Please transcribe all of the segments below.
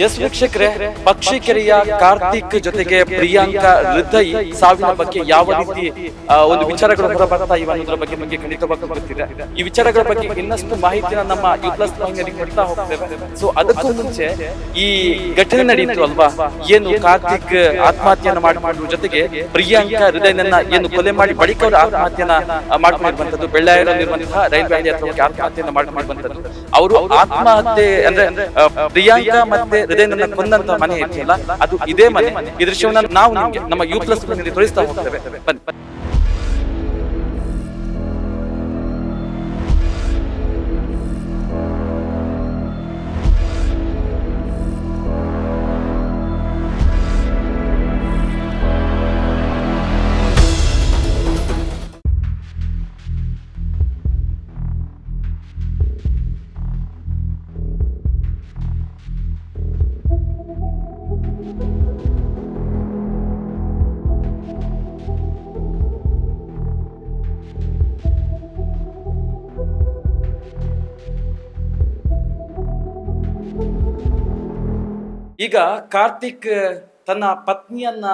S ವೀಕ್ಷಕರೇ ಪಕ್ಷಿಕೆರೆಯ ಕಾರ್ತಿಕ್ ಜೊತೆಗೆ ಪ್ರಿಯಾಂಕಾ ಹೃದಯ್ ಸಾವಿನ ಬಗ್ಗೆ ಯಾವ ರೀತಿ ಒಂದು ವಿಚಾರಗಳು ಹೊರಬರ್ತಾ ಇವೆ ಅನ್ನೋದ್ರ ಬಗ್ಗೆ ನಮಗೆ ಖಂಡಿತವಾಗಿ ಗೊತ್ತಿದೆ. ಈ ವಿಚಾರಗಳ ಬಗ್ಗೆ ಇನ್ನಷ್ಟು ಮಾಹಿತಿನ ನಮ್ಮ ಯು ಪ್ಲಸ್ ಕೊಡ್ತಾ ಹೋಗ್ತೇವೆ. ಸೊ ಅದಕ್ಕೂ ಮುಂಚೆ ಈ ಘಟನೆ ನಡೆಯಿತು ಅಲ್ವಾ? ಏನು ಕಾರ್ತಿಕ್ ಆತ್ಮಹತ್ಯೆಯನ್ನ ಮಾಡಿಕೊಂಡು ಜೊತೆಗೆ ಪ್ರಿಯಾಂಕಾ ಹೃದಯನನ್ನ ಏನು ಕೊಲೆ ಮಾಡಿ ಬಳಿಕ ಅವರು ಆತ್ಮಹತ್ಯೆಯನ್ನ ಆ, ಮಾಡ್ಕೊಂಡಿರುವಂತದ್ದು ಬೆಳ್ಳಾಯರಲ್ಲಿರುವಂತಹ ರೈಲ್ವೆ ಹಳಿ ಅಥವಾ ಆತ್ಮಹತ್ಯೆಯನ್ನು ಮಾಡ್ಕೊಂಡಿರುವಂತದ್ದು ಅವರು ಆತ್ಮಹತ್ಯೆ ಅಂದ್ರೆ ಪ್ರಿಯಾಂಕಾ ಮತ್ತೆ ಹೃದಯನನ್ನ ಕೊಂದಂತ ಮನೆ ಇದೆಯಲ್ಲ ಅದು ಇದೇ ಮನೆ. ಈ ದೃಶ್ಯವನ್ನು ನಾವು ನಿಮಗೆ, ನಮ್ಮ ಯು ತೋರಿಸ್ತಾ ಹೋಗ್ತೇವೆ. ಬನ್ನಿ. ಈಗ ಕಾರ್ತಿಕ್ ತನ್ನ ಪತ್ನಿಯನ್ನ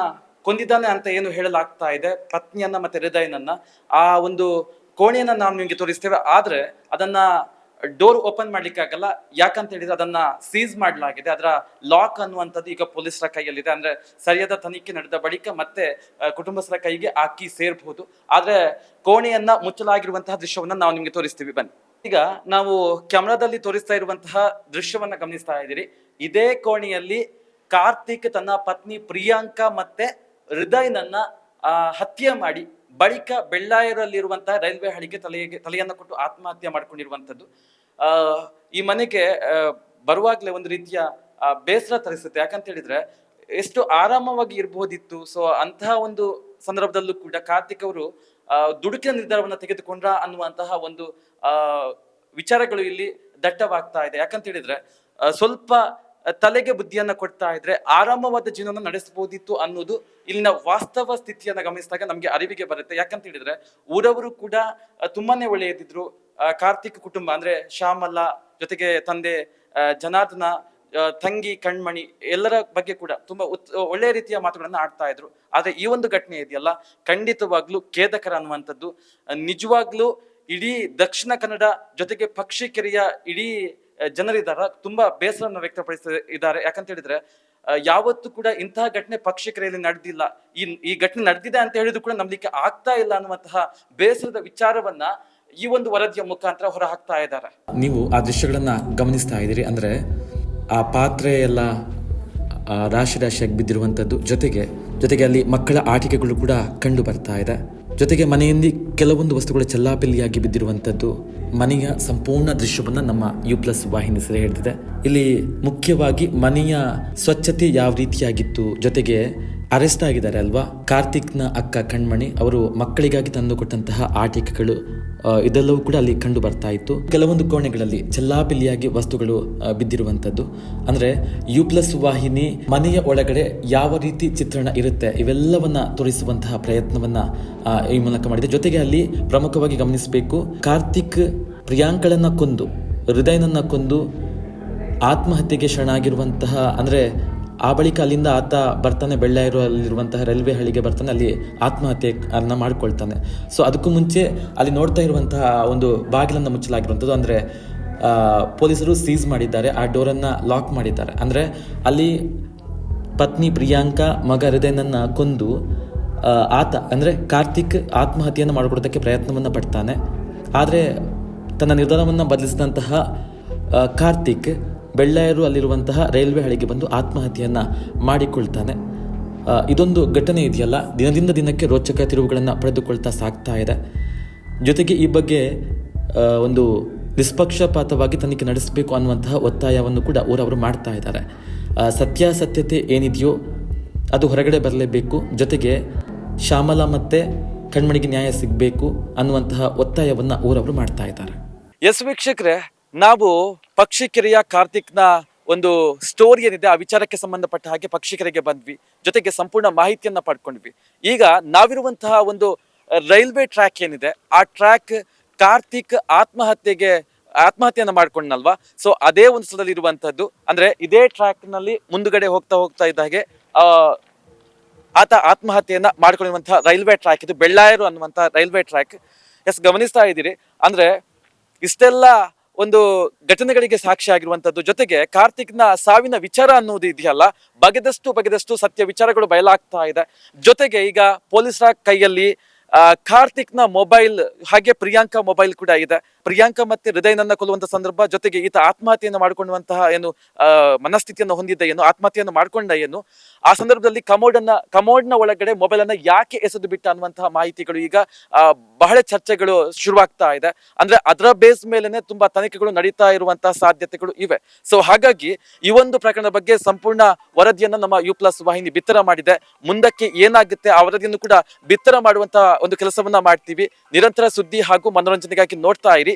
ಕೊಂದಿದ್ದಾನೆ ಅಂತ ಏನು ಹೇಳಲಾಗ್ತಾ ಇದೆ. ಪತ್ನಿಯನ್ನ ಮತ್ತೆ ಹೃದಯನನ್ನ. ಆ ಒಂದು ಕೋಣೆಯನ್ನ ನಾವು ನಿಮಗೆ ತೋರಿಸ್ತೇವೆ. ಆದ್ರೆ ಅದನ್ನ ಡೋರ್ ಓಪನ್ ಮಾಡ್ಲಿಕ್ಕೆ ಆಗಲ್ಲ ಯಾಕಂತ ಹೇಳಿದ್ರೆ ಅದನ್ನ ಸೀಸ್ ಮಾಡಲಾಗಿದೆ. ಅದರ ಲಾಕ್ ಅನ್ನುವಂಥದ್ದು ಈಗ ಪೊಲೀಸರ ಕೈಯಲ್ಲಿದೆ. ಅಂದ್ರೆ ಸರಿಯಾದ ತನಿಖೆ ನಡೆದ ಬಳಿಕ ಮತ್ತೆ ಕುಟುಂಬಸ್ಥರ ಕೈಗೆ ಆ ಕೀ ಸೇರ್ಬಹುದು. ಆದ್ರೆ ಕೋಣೆಯನ್ನ ಮುಚ್ಚಲಾಗಿರುವಂತಹ ದೃಶ್ಯವನ್ನ ನಾವು ನಿಮ್ಗೆ ತೋರಿಸ್ತೀವಿ. ಬನ್ನಿ. ಈಗ ನಾವು ಕ್ಯಾಮ್ರಾದಲ್ಲಿ ತೋರಿಸ್ತಾ ಇರುವಂತಹ ದೃಶ್ಯವನ್ನ ಗಮನಿಸ್ತಾ ಇದ್ದೀರಿ. ಇದೇ ಕೋಣೆಯಲ್ಲಿ ಕಾರ್ತಿಕ್ ತನ್ನ ಪತ್ನಿ ಪ್ರಿಯಾಂಕಾ ಮತ್ತೆ ಹೃದಯನನ್ನ ಹತ್ಯೆ ಮಾಡಿ ಬಳಿಕ ಬೆಳ್ಳಾಯರಲ್ಲಿರುವಂತಹ ರೈಲ್ವೆ ಹಳಿಗೆ ತಲೆಗೆ, ತಲೆಯನ್ನ ಕೊಟ್ಟು ಆತ್ಮಹತ್ಯೆ ಮಾಡ್ಕೊಂಡಿರುವಂಥದ್ದು. ಈ ಮನೆಗೆ ಬರುವಾಗ್ಲೇ ಒಂದು ರೀತಿಯ ಬೇಸರ ತರಿಸುತ್ತೆ. ಯಾಕಂತ ಹೇಳಿದ್ರೆ ಎಷ್ಟು ಆರಾಮವಾಗಿ ಇರಬಹುದಿತ್ತು ಸೊ ಅಂತಹ ಒಂದು ಸಂದರ್ಭದಲ್ಲೂ ಕೂಡ ಕಾರ್ತಿಕ್ ಅವರು ದುಡುಕಿನ ನಿರ್ಧಾರವನ್ನು ತೆಗೆದುಕೊಂಡ್ರ ಅನ್ನುವಂತಹ ಒಂದು ವಿಚಾರಗಳು ಇಲ್ಲಿ ದಟ್ಟವಾಗ್ತಾ ಇದೆ. ಯಾಕಂತ ಹೇಳಿದ್ರೆ ಸ್ವಲ್ಪ ತಲೆಗೆ ಬುದ್ಧಿಯನ್ನ ಕೊಡ್ತಾ ಇದ್ರೆ ಆರಾಮವಾದ ಜೀವನ ನಡೆಸಬಹುದಿತ್ತು ಅನ್ನೋದು ಇಲ್ಲಿನ ವಾಸ್ತವ ಸ್ಥಿತಿಯನ್ನ ಗಮನಿಸಿದಾಗ ನಮ್ಗೆ ಅರಿವಿಗೆ ಬರುತ್ತೆ. ಯಾಕಂತ ಹೇಳಿದ್ರೆ ಊರವರು ಕೂಡ ತುಂಬಾನೇ ಒಳ್ಳೆಯದಿದ್ರು. ಕಾರ್ತಿಕ್ ಕುಟುಂಬ ಅಂದ್ರೆ ಶ್ಯಾಮಲ್ಲ ಜೊತೆಗೆ ತಂದೆ ಜನಾರ್ದನ ತಂಗಿ, ಕಣ್ಮಣಿ ಎಲ್ಲರ ಬಗ್ಗೆ ಕೂಡ ತುಂಬಾ ಉತ್ ಒಳ್ಳೆಯ ರೀತಿಯ ಮಾತುಗಳನ್ನ ಆಡ್ತಾ ಇದ್ರು. ಆದ್ರೆ ಈ ಒಂದು ಘಟನೆ ಇದೆಯಲ್ಲ, ಖಂಡಿತವಾಗ್ಲೂ ಖೇದಕರ ಅನ್ನುವಂಥದ್ದು. ನಿಜವಾಗ್ಲೂ ಇಡೀ ದಕ್ಷಿಣ ಕನ್ನಡ ಜೊತೆಗೆ ಪಕ್ಷಿಕೆರೆಯ ಇಡೀ ಆ, ಜನರಿದಾರ ತುಂಬಾ ಬೇಸರವನ್ನು ವ್ಯಕ್ತಪಡಿಸ್ತಾ ಇದ್ದಾರೆ ಯಾಕಂತ ಹೇಳಿದ್ರೆ ಯಾವತ್ತೂ ಕೂಡ ಇಂತಹ ಘಟನೆ ಪಕ್ಷಿಕೆರೆಯಲ್ಲಿ ನಡೆದಿಲ್ಲ. ಈ ಈ ಘಟನೆ ನಡೆದಿದೆ ಅಂತ ಹೇಳಿದ್ರು ಕೂಡ ನಂಬಲಿಕ್ಕೆ ಆಗ್ತಾ ಇಲ್ಲ ಅನ್ನುವಂತಹ ಬೇಸರದ ವಿಚಾರವನ್ನ ಈ ಒಂದು ವರದಿಯ ಮುಖಾಂತರ ಹೊರ ಹಾಕ್ತಾ ಇದ್ದಾರೆ. ನೀವು ಆ ದೃಶ್ಯಗಳನ್ನ ಗಮನಿಸ್ತಾ ಇದ್ದೀರಿ ಅಂದ್ರೆ ಆ ಪಾತ್ರೆ ಎಲ್ಲ ರಾಶಿ ರಾಶಿಯಾಗಿ ಬಿದ್ದಿರುವಂಥದ್ದು ಜೊತೆಗೆ ಜೊತೆಗೆ ಅಲ್ಲಿ ಮಕ್ಕಳ ಆಟಿಕೆಗಳು ಕೂಡ ಕಂಡು ಬರ್ತಾ ಇದೆ. ಜೊತೆಗೆ ಮನೆಯಲ್ಲಿ ಕೆಲವೊಂದು ವಸ್ತುಗಳು ಚೆಲ್ಲಾಪಿಲ್ಲಿಯಾಗಿ ಬಿದ್ದಿರುವಂಥದ್ದು ಮನೆಯ ಸಂಪೂರ್ಣ ದೃಶ್ಯವನ್ನು ನಮ್ಮ ಯು ಪ್ಲಸ್ ವಾಹಿನಿ ಸೆರೆ ಹೇಳ್ತಿದೆ. ಇಲ್ಲಿ ಮುಖ್ಯವಾಗಿ ಮನೆಯ ಸ್ವಚ್ಛತೆ ಯಾವ ರೀತಿಯಾಗಿತ್ತು, ಜೊತೆಗೆ ಅರೆಸ್ಟ್ ಆಗಿದ್ದಾರೆ ಅಲ್ವಾ? ಕಾರ್ತಿಕ್ನ ಅಕ್ಕ ಕಣ್ಮಣಿ, ಅವರು ಮಕ್ಕಳಿಗಾಗಿ ತಂದುಕೊಟ್ಟಂತಹ ಆಟಿಕೆಗಳು ಇದೆಲ್ಲವೂ ಕೂಡ ಅಲ್ಲಿ ಕಂಡು ಬರ್ತಾ ಇತ್ತು. ಕೆಲವೊಂದು ಕೋಣೆಗಳಲ್ಲಿ ಚೆಲ್ಲಾಪಿಲ್ಲಿಯಾಗಿ ವಸ್ತುಗಳು ಬಿದ್ದಿರುವಂಥದ್ದು. ಅಂದ್ರೆ, ಯು ಪ್ಲಸ್ ವಾಹಿನಿ ಮನೆಯ ಒಳಗಡೆ ಯಾವ ರೀತಿ ಚಿತ್ರಣ ಇರುತ್ತೆ, ಇವೆಲ್ಲವನ್ನ ತೋರಿಸುವಂತಹ ಪ್ರಯತ್ನವನ್ನ ಈ ಮೂಲಕ ಮಾಡಿದೆ. ಜೊತೆಗೆ ಅಲ್ಲಿ ಪ್ರಮುಖವಾಗಿ ಗಮನಿಸಬೇಕು, ಕಾರ್ತಿಕ್ ಪ್ರಿಯಾಂಕಳನ್ನ ಕೊಂದು, ಹೃದಯನನ್ನ ಕೊಂದು, ಆತ್ಮಹತ್ಯೆಗೆ ಶರಣಾಗಿರುವಂತಹ, ಅಂದ್ರೆ ಆ ಬಳಿಕ ಅಲ್ಲಿಂದ ಆತ ಬರ್ತಾನೆ ಬೆಳ್ಳಾಯಿರೋ ಅಲ್ಲಿರುವಂತಹ ರೈಲ್ವೆ ಹಳಿಗೆ ಬರ್ತಾನೆ, ಅಲ್ಲಿ ಆತ್ಮಹತ್ಯೆ ಅನ್ನ ಮಾಡ್ಕೊಳ್ತಾನೆ. ಸೊ ಅದಕ್ಕೂ ಮುಂಚೆ ಅಲ್ಲಿ ನೋಡ್ತಾ ಇರುವಂತಹ ಒಂದು ಬಾಗಿಲನ್ನು ಮುಚ್ಚಲಾಗಿರುವಂಥದ್ದು, ಅಂದರೆ ಪೊಲೀಸರು ಸೀಸ್ ಮಾಡಿದ್ದಾರೆ, ಆ ಡೋರನ್ನ ಲಾಕ್ ಮಾಡಿದ್ದಾರೆ. ಅಂದರೆ, ಅಲ್ಲಿ ಪತ್ನಿ ಪ್ರಿಯಾಂಕಾ ಮಗ ಹೃದಯನನ್ನ ಕೊಂದು ಆತ, ಅಂದರೆ ಕಾರ್ತಿಕ್ ಆತ್ಮಹತ್ಯೆಯನ್ನು ಮಾಡಿಕೊಡೋದಕ್ಕೆ ಪ್ರಯತ್ನವನ್ನು ಪಡ್ತಾನೆ. ಆದರೆ, ತನ್ನ ನಿರ್ಧಾರವನ್ನು ಬದಲಿಸಿದಂತಹ ಕಾರ್ತಿಕ್ ಬೆಳ್ಳಾಯರು ಅಲ್ಲಿರುವಂತಹ ರೈಲ್ವೆ ಹಳಿಗೆ ಬಂದು ಆತ್ಮಹತ್ಯೆಯನ್ನು ಮಾಡಿಕೊಳ್ತಾನೆ. ಇದೊಂದು ಘಟನೆ ಇದೆಯಲ್ಲ? ದಿನದಿಂದ ದಿನಕ್ಕೆ ರೋಚಕ ತಿರುವುಗಳನ್ನು ಪಡೆದುಕೊಳ್ತಾ ಸಾಗ್ತಾ ಇದೆ. ಜೊತೆಗೆ ಈ ಬಗ್ಗೆ ಒಂದು ನಿಷ್ಪಕ್ಷಪಾತವಾಗಿ ತನಿಖೆ ನಡೆಸಬೇಕು ಅನ್ನುವಂತಹ ಒತ್ತಾಯವನ್ನು ಕೂಡ ಊರವರು ಮಾಡ್ತಾ ಇದ್ದಾರೆ. ಸತ್ಯಾಸತ್ಯತೆ ಏನಿದೆಯೋ ಅದು ಹೊರಗಡೆ ಬರಲೇಬೇಕು. ಜೊತೆಗೆ ಶ್ಯಾಮಲ ಮತ್ತೆ ಕಣ್ಮಣಿಗೆ ನ್ಯಾಯ ಸಿಗಬೇಕು ಅನ್ನುವಂತಹ ಒತ್ತಾಯವನ್ನು ಊರವರು ಮಾಡ್ತಾ ಇದ್ದಾರೆ. ಎಸ್ ವೀಕ್ಷಕರೇ, ನಾವು ಪಕ್ಷಿಕೆರೆಯ ಕಾರ್ತಿಕ್ನ ಒಂದು ಸ್ಟೋರಿ ಏನಿದೆ, ಆ ವಿಚಾರಕ್ಕೆ ಸಂಬಂಧಪಟ್ಟ ಹಾಗೆ ಪಕ್ಷಿಕೆರೆಗೆ ಬಂದ್ವಿ. ಜೊತೆಗೆ ಸಂಪೂರ್ಣ ಮಾಹಿತಿಯನ್ನ ಪಡ್ಕೊಂಡ್ವಿ. ಈಗ ನಾವಿರುವಂತಹ ಒಂದು ರೈಲ್ವೆ ಟ್ರ್ಯಾಕ್ ಏನಿದೆ, ಆ ಟ್ರ್ಯಾಕ್ ಕಾರ್ತಿಕ್ ಆತ್ಮಹತ್ಯೆಗೆ, ಆತ್ಮಹತ್ಯೆಯನ್ನು ಮಾಡ್ಕೊಂಡಲ್ವಾ ಸೊ ಅದೇ ಒಂದು ಸ್ಥಳದಲ್ಲಿ ಇರುವಂತದ್ದು ಅಂದ್ರೆ ಇದೇ ಟ್ರ್ಯಾಕ್ನಲ್ಲಿ ಮುಂದುಗಡೆ ಹೋಗ್ತಾ ಹೋಗ್ತಾ ಇದ್ದ ಹಾಗೆ ಆತ ಆತ್ಮಹತ್ಯೆಯನ್ನ ಮಾಡ್ಕೊಂಡಿರುವಂತಹ ರೈಲ್ವೆ ಟ್ರ್ಯಾಕ್ ಇದು. ಬೆಳ್ಳಾಯರು ಅನ್ನುವಂತಹ ರೈಲ್ವೆ ಟ್ರ್ಯಾಕ್. ಎಸ್, ಗಮನಿಸ್ತಾ ಇದ್ದೀರಿ. ಅಂದ್ರೆ ಇಷ್ಟೆಲ್ಲ ಒಂದು ಘಟನೆಗಳಿಗೆ ಸಾಕ್ಷಿ ಆಗಿರುವಂತದ್ದು ಜೊತೆಗೆ ಕಾರ್ತಿಕ್ನ ಸಾವಿನ ವಿಚಾರ ಅನ್ನೋದು ಇದೆಯಲ್ಲ, ಬಗೆದಷ್ಟು ಬಗೆದಷ್ಟು ಸತ್ಯ ವಿಚಾರಗಳು ಬಯಲಾಗ್ತಾ ಇದೆ. ಜೊತೆಗೆ ಈಗ ಪೊಲೀಸರ ಕೈಯಲ್ಲಿ ಕಾರ್ತಿಕ್ನ ಮೊಬೈಲ್, ಹಾಗೆ ಪ್ರಿಯಾಂಕಾ ಮೊಬೈಲ್ ಕೂಡ ಇದೆ. ಪ್ರಿಯಾಂಕಾ ಮತ್ತೆ ಹೃದಯನನ್ನ ಕೊಲ್ಲುವಂತ ಸಂದರ್ಭ, ಜೊತೆಗೆ ಈತ ಆತ್ಮಹತ್ಯೆಯನ್ನು ಮಾಡಿಕೊಂಡಂತಹ ಏನು ಮನಸ್ಥಿತಿಯನ್ನು ಹೊಂದಿದ್ದ ಏನು, ಆತ್ಮಹತ್ಯೆಯನ್ನು ಮಾಡ್ಕೊಂಡ ಏನು, ಆ ಸಂದರ್ಭದಲ್ಲಿ ಕಮೋಡ್ ಅನ್ನ ಕಮೋಡ್ನ ಒಳಗಡೆ ಮೊಬೈಲ್ ಅನ್ನ ಯಾಕೆ ಎಸೆದು ಬಿಟ್ಟ ಅನ್ನುವಂತಹ ಮಾಹಿತಿಗಳು ಈಗ ಬಹಳ ಚರ್ಚೆಗಳು ಶುರುವಾಗ್ತಾ ಇದೆ. ಅಂದ್ರೆ ಅದರ ಬೇಸ್ ಮೇಲೆನೆ ತುಂಬಾ ತನಿಖೆಗಳು ನಡೀತಾ ಇರುವಂತಹ ಸಾಧ್ಯತೆಗಳು ಇವೆ. ಸೊ ಹಾಗಾಗಿ ಈ ಒಂದು ಪ್ರಕರಣದ ಬಗ್ಗೆ ಸಂಪೂರ್ಣ ವರದಿಯನ್ನ ನಮ್ಮ ಯು ಪ್ಲಸ್ ವಾಹಿನಿ ಬಿತ್ತರ ಮಾಡಿದೆ. ಮುಂದಕ್ಕೆ ಏನಾಗುತ್ತೆ, ಆ ವರದಿಯನ್ನು ಕೂಡ ಬಿತ್ತರ ಮಾಡುವಂತಹ ಒಂದು ಕೆಲಸವನ್ನ ಮಾಡ್ತೀವಿ. ನಿರಂತರ ಸುದ್ದಿ ಹಾಗೂ ಮನೋರಂಜನೆಗಾಗಿ ನೋಡ್ತಾ ಇರಿ.